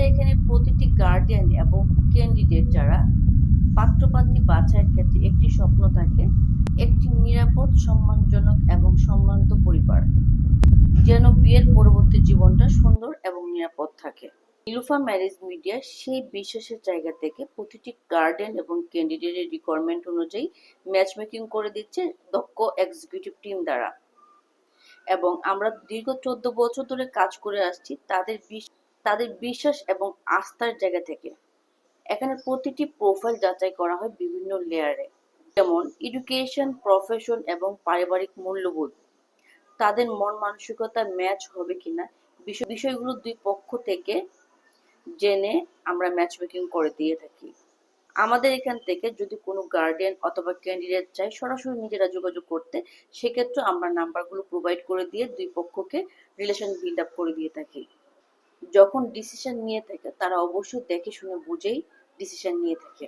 আমাদের এখানে প্রতিটি গার্ডিয়ান এবং ক্যান্ডিডেট যারা পাত্রপাত্রী বাছাইয়ের ক্ষেত্রে একটি স্বপ্ন থাকে, একটি নিরাপদ, সম্মানজনক এবং সম্মানিত পরিবার। যেন বিয়ের পরবর্তী জীবনটা সুন্দর এবং নিরাপদ থাকে। ইলুফা ম্যারেজ মিডিয়া সেই বিশ্বাসের জায়গা থেকে প্রতিটি গার্ডেন এবং ক্যান্ডিডেটের রিকোয়ারমেন্ট অনুযায়ী ম্যাচ মেকিং করে দিচ্ছে দক্ষ এক্সিকিউটিভ টিম দ্বারা। এবং আমরা দীর্ঘ চোদ্দ বছর ধরে কাজ করে আসছি, তাদের তাদের বিশ্বাস এবং আস্থার জায়গা থেকে। এখানে প্রতিটি প্রোফাইল যাচাই করা হয় বিভিন্ন লেয়ারে যেমন এডুকেশন প্রফেশন এবং পারিবারিক মূল্যবোধ। তাদের মন মানসিকতা ম্যাচ হবে কিনা বিষয়গুলো দুই পক্ষ থেকে জেনে আমরা ম্যাচ মেকিং করে দিয়ে থাকি। আমাদের এখান থেকে যদি কোনো গার্ডিয়ান অথবা ক্যান্ডিডেট চায় সরাসরি নিজেরা যোগাযোগ করতে, সেক্ষেত্রে আমরা নাম্বারগুলো প্রোভাইড করে দিয়ে দুই পক্ষকে রিলেশন বিল্ড আপ করে দিয়ে থাকি। যখন ডিসিশন নিয়ে থাকে তারা অবশ্যই দেখে শুনে বুঝেই ডিসিশন নিয়ে থাকে।